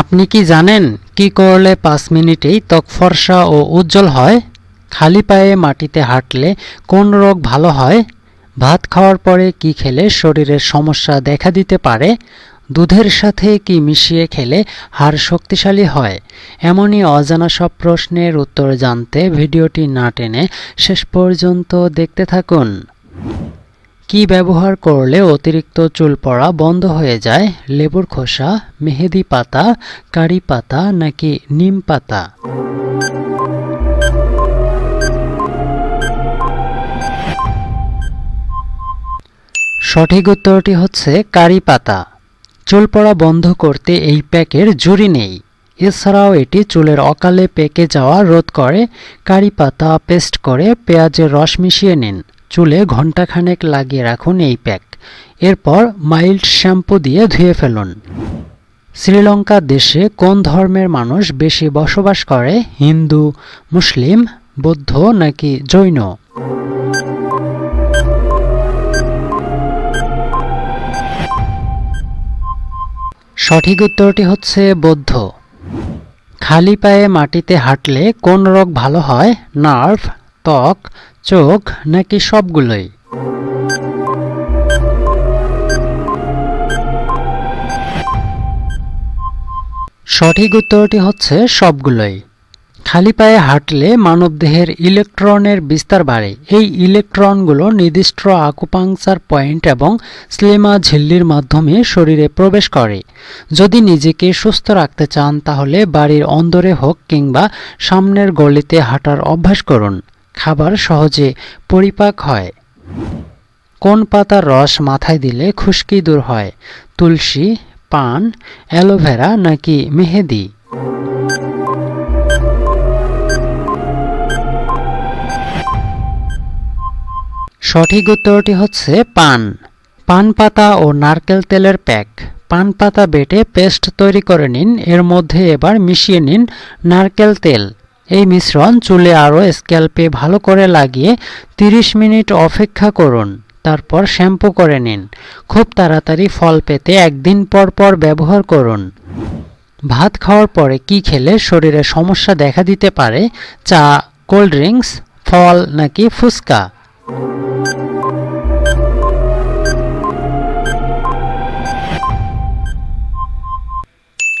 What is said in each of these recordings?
আপনি কি জানেন কি করলে পাঁচ মিনিটেই ত্বক ফর্সা ও উজ্জ্বল হয়? খালি পায়ে মাটিতে হাঁটলে কোন রোগ ভালো হয়? ভাত খাওয়ার পরে কি খেলে শরীরের সমস্যা দেখা দিতে পারে? দুধের সাথে কি মিশিয়ে খেলে হাড় শক্তিশালী হয়? এমনই অজানা সব প্রশ্নের উত্তর জানতে ভিডিওটি না টেনে শেষ পর্যন্ত দেখতে থাকুন। কি ব্যবহার করলে অতিরিক্ত চুল পড়া বন্ধ হয়ে যায়? লেবুর খোসা, মেহেদি পাতা, কারি পাতা নাকি নিম পাতা? সঠিক উত্তরটি হচ্ছে কারি পাতা। চুল পড়া বন্ধ করতে এই প্যাকের জুড়ি নেই। এছাড়াও এটি চুলের অকালে পেকে যাওয়া রোধ করে। কারি পাতা পেস্ট করে পেঁয়াজের রস মিশিয়ে নিন। চুলে ঘণ্টাখানেক লাগিয়ে রাখুন এই প্যাক। এরপর মাইল্ড শ্যাম্পু দিয়ে ধুয়ে ফেলুন। শ্রীলঙ্কা দেশে কোন ধর্মের মানুষ বেশি বসবাস করে, হিন্দু, মুসলিম, বৌদ্ধ নাকি জৈন? সঠিক উত্তরটি হচ্ছে বৌদ্ধ। খালি পায়ে মাটিতে হাঁটলে কোন রোগ ভালো হয়? নার্ভ ত্বক, চোখ নাকি সবগুলোই? সঠিক উত্তরটি হচ্ছে সবগুলোই। খালি পায়ে হাঁটলে মানবদেহের ইলেকট্রনের বিস্তার বাড়ে। এই ইলেকট্রনগুলো নির্দিষ্ট আকুপাংচার পয়েন্ট এবং স্লেমা ঝিল্লির মাধ্যমে শরীরে প্রবেশ করে। যদি নিজেকে সুস্থ রাখতে চান, তাহলে বাড়ির অন্দরে হোক কিংবা সামনের গলিতে হাঁটার অভ্যাস করুন। খাবার সহজে পরিপাক হয়। কোন পাতার রস মাথায় দিলে খুশকি দূর হয়? তুলসী, পান, অ্যালোভেরা নাকি মেহেদি? সঠিক উত্তরটি হচ্ছে পান। পান পাতা ও নারকেল তেলের প্যাক। পান পাতা বেটে পেস্ট তৈরি করে নিন। এর মধ্যে এবার মিশিয়ে নিন নারকেল তেল। এই মিশ্রণ চুলে আরও স্ক্যাল্পে ভালো করে লাগিয়ে 30 মিনিট অপেক্ষা করুন। তারপর শ্যাম্পু করে নিন। খুব তাড়াতাড়ি ফল পেতে একদিন পর পর ব্যবহার করুন। ভাত খাওয়ার পরে কি খেলে শরীরে সমস্যা দেখা দিতে পারে? চা, কোল্ড ড্রিঙ্কস, ফল নাকি ফুচকা?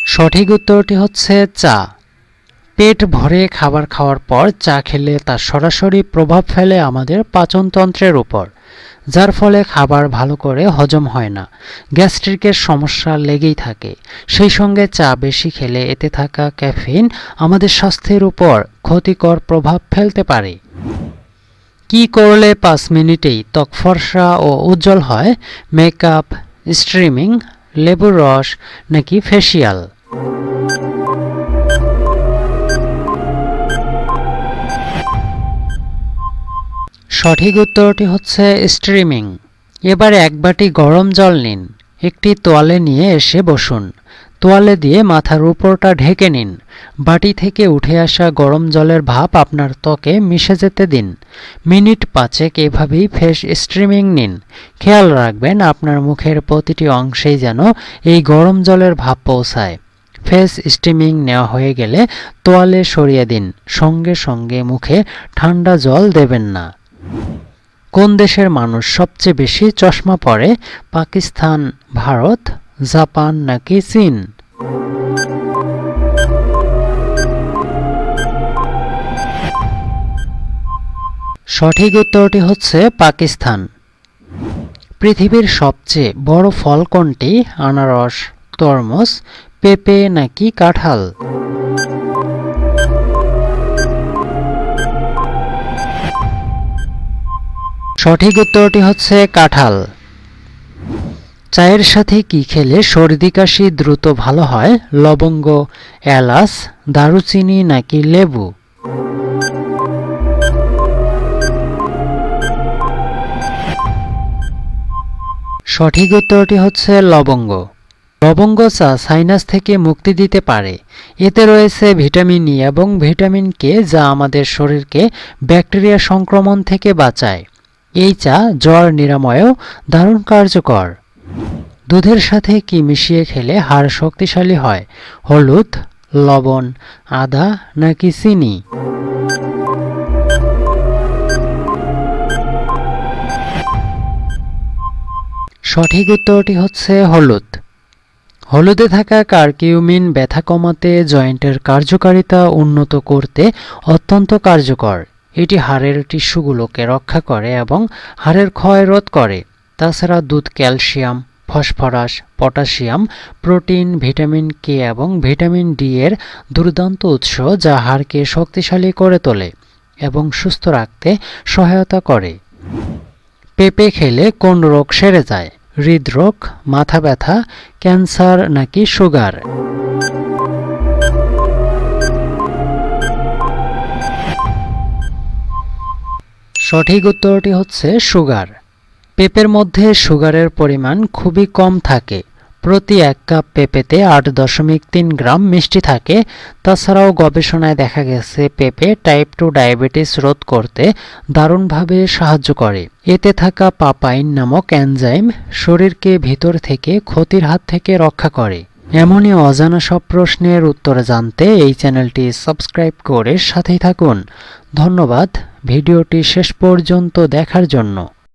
সঠিক উত্তরটি হচ্ছে চা। পেট ভরে খাবার খাওয়ার পর চা খেলে তা সরাসরি প্রভাব ফেলে আমাদের পাচনতন্ত্রের উপর, যার ফলে খাবার ভালো করে হজম হয় না। গ্যাস্ট্রিকের সমস্যা লেগেই থাকে। সেই সঙ্গে চা বেশি খেলে এতে থাকা ক্যাফিন আমাদের স্বাস্থ্যের উপর ক্ষতিকর প্রভাব ফেলতে পারে। কি করলে পাঁচ মিনিটেই ত্বক ফর্সা ও উজ্জ্বল হয়? মেকআপ, স্ট্রিমিং, লেবুর রস নাকি ফেসিয়াল? সঠিক উত্তরটি হচ্ছে স্ট্রিমিং। এবার এক বাটি গরম জল নিন, একটি তোয়ালে নিয়ে এসে বসুন। তোয়ালে দিয়ে মাথার উপরটা ঢেকে নিন। বাটি থেকে উঠে আসা গরম জলের ভাপ আপনার ত্বকে মিশে যেতে দিন। মিনিট পাঁচেক এভাবেই ফেস স্ট্রিমিং নিন। খেয়াল রাখবেন আপনার মুখের প্রতিটি অংশেই যেন এই গরম জলের ভাপ পৌঁছায়। ফেস স্টিমিং নেওয়া হয়ে গেলে তোয়ালে সরিয়ে দিন। সঙ্গে সঙ্গে মুখে ঠান্ডা জল দেবেন না। কোন দেশের মানুষ সবচেয়ে বেশি চশমা পরে? পাকিস্তান, ভারত, জাপান নাকি চীন? সঠিক উত্তরটি হচ্ছে পাকিস্তান। পৃথিবীর সবচেয়ে বড় ফল কোনটি? আনারস, তরমুজ, পেঁপে নাকি কাঁঠাল? সঠিক উত্তরটি হচ্ছে কাঁঠাল। চায়ের সাথে কি খেলে সর্দি কাশি দ্রুত ভালো হয়? লবঙ্গ, এলাচ, দারুচিনি নাকি লেবু? সঠিক উত্তরটি হচ্ছে লবঙ্গ। লবঙ্গ চা সাইনাস থেকে মুক্তি দিতে পারে। এতে রয়েছে ভিটামিন ই এবং ভিটামিন কে যা আমাদের শরীরকে ব্যাকটেরিয়া সংক্রমণ থেকে বাঁচায়। এই চা জ্বর নিরাময়েও দারুণ কার্যকর। দুধের সাথে কি মিশিয়ে খেলে হাড় শক্তিশালী হয়? হলুদ, লবণ, আদা নাকি চিনি? সঠিক উত্তরটি হচ্ছে হলুদ। হলুদে থাকা কার্কিউমিন ব্যথা কমাতে জয়েন্টের কার্যকারিতা উন্নত করতে অত্যন্ত কার্যকর। এটি হাড়ের টিস্যুগুলোকে রক্ষা করে এবং হাড়ের ক্ষয় রোধ করে। তাছাড়া দুধ, calcium, phosphorus, potassium, protein, vitamin K এবং ভিটামিন ডি এর দুর্দান্ত উৎস যা হাড়কে শক্তিশালী করে তোলে এবং সুস্থ রাখতে সহায়তা করে। পেঁপে খেলে কোন রোগ সেরে যায়? হৃদরোগ, মাথা ব্যথা, ক্যান্সার নাকি সুগার? সঠিক উত্তরটি হচ্ছে সুগার। পেঁপের মধ্যে সুগারের পরিমাণ খুবই কম থাকে। প্রতি এক কাপ পেঁপেতে আট দশমিক তিন গ্রাম মিষ্টি থাকে। তাছাড়াও গবেষণায় দেখা গেছে, পেঁপে টাইপ টু ডায়াবেটিস রোধ করতে দারুণভাবে সাহায্য করে। এতে থাকা পাপাইন নামক এনজাইম শরীরকে ভিতর থেকে ক্ষতির হাত থেকে রক্ষা করে। এমনই অজানা সব প্রশ্নের উত্তর জানতে এই চ্যানেলটি সাবস্ক্রাইব করে সাথেই থাকুন। ধন্যবাদ। ভিডিওটি শেষ পর্যন্ত দেখার জন্য।